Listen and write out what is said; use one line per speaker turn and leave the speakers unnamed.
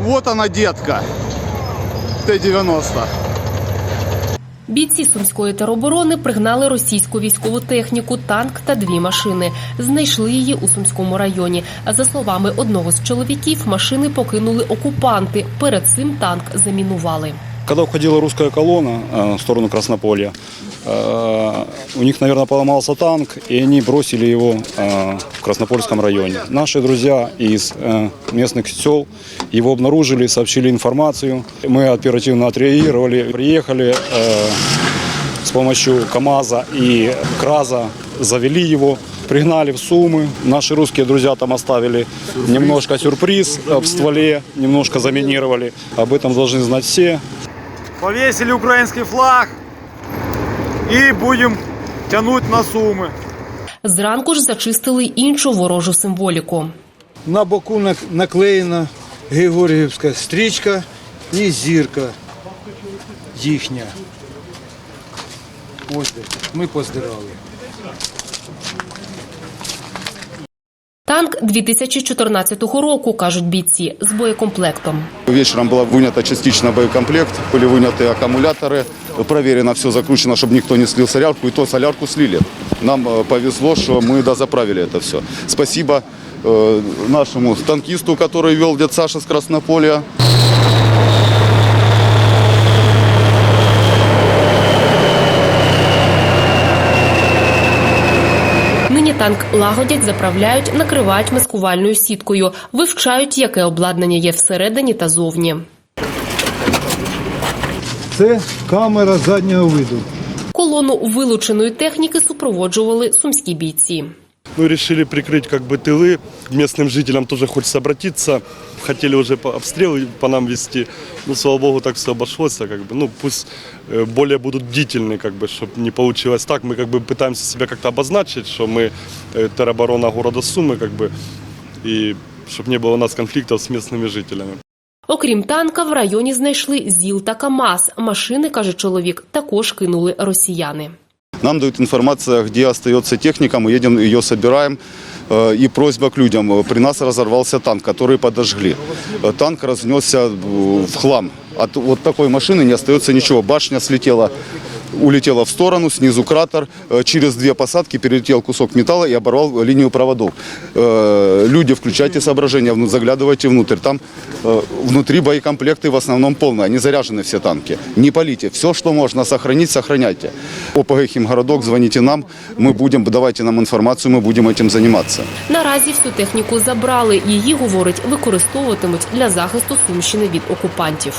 Вот она, детка. Т-90.
Бійці сумської тероборони пригнали російську військову техніку, танк та дві машини. Знайшли її у сумському районі. А за словами одного з чоловіків, машини покинули окупанти. Перед цим танк замінували.
Когда уходила русская колонна э, в сторону Краснополья, э, у них, наверное, поломался танк, и они бросили его э, в Краснопольском районе. Наши друзья из местных сел его обнаружили, сообщили информацию. Мы оперативно отреагировали, приехали с помощью КАМАЗа и КРАЗа, завели его, пригнали в Сумы. Наши русские друзья там оставили немножко сюрприз в стволе, немножко заминировали. Об этом должны знать все.
Повесили украинский флаг и будем тянуть на Сумы.
Зранку ж зачистили іншу ворожу символіку.
На боку наклеєна Георгіївська стрічка і зірка їхня. Ось. Ми поздирали.
Танк 2014 року, кажуть бійці, з боєкомплектом.
Вечером была вынята частично боекомплект, были выняты аккумуляторы, проверено все закручено, чтобы никто не слил солярку, и то солярку слили. Нам э, повезло, что мы дозаправили это все. Спасибо э, нашему танкисту, который вел дед Саша с Краснополя.
Нині танк лагодять, заправляють, накривають маскувальною сіткою, вивчають, яке обладнання є всередині та зовні.
Це камера заднього виду.
Колону вилученої техніки супроводжували сумські бійці.
Ну, решили прикрыть как бы тылы. Местным жителям тоже хочется обратиться. Хотели уже по- обстрелы по нам вести. Ну, слава богу, так все обошлось. Как бы, ну, пусть э, более будут бдительны, как бы, чтобы не получилось так. Мы как бы пытаемся себя как-то обозначить, что мы э, тероборона города Сумы, как бы, и чтобы не было у нас конфликтов с местными жителями.
Окрім танка, в районі знайшли ЗІЛ та КАМАЗ. Машини, каже чоловік, також кинули росіяни.
Нам дают информация, где остается техника, мы едем, ее собираем. Э, И просьба к людям. Э, При нас разорвался танк, который подожгли. Э, Танк разнесся э, в хлам. От вот такой машины не остается ничего. Башня слетела, улетела в сторону, снизу кратер. Э, Через две посадки перелетел кусок металла и оборвал линию проводов. Э, Люди, включайте соображения, вну- заглядывайте внутрь. Там э, внутри боекомплекты в основном полные, они заряжены все танки. Не полите. Все, что можно сохранить, сохраняйте. ОПГ «Химгородок», звоните нам, мы будем, давайте нам информацию, мы будем этим заниматься.
Наразі всю техніку забрали. Її, говорить, використовуватимуть для захисту Сумщини від окупантів.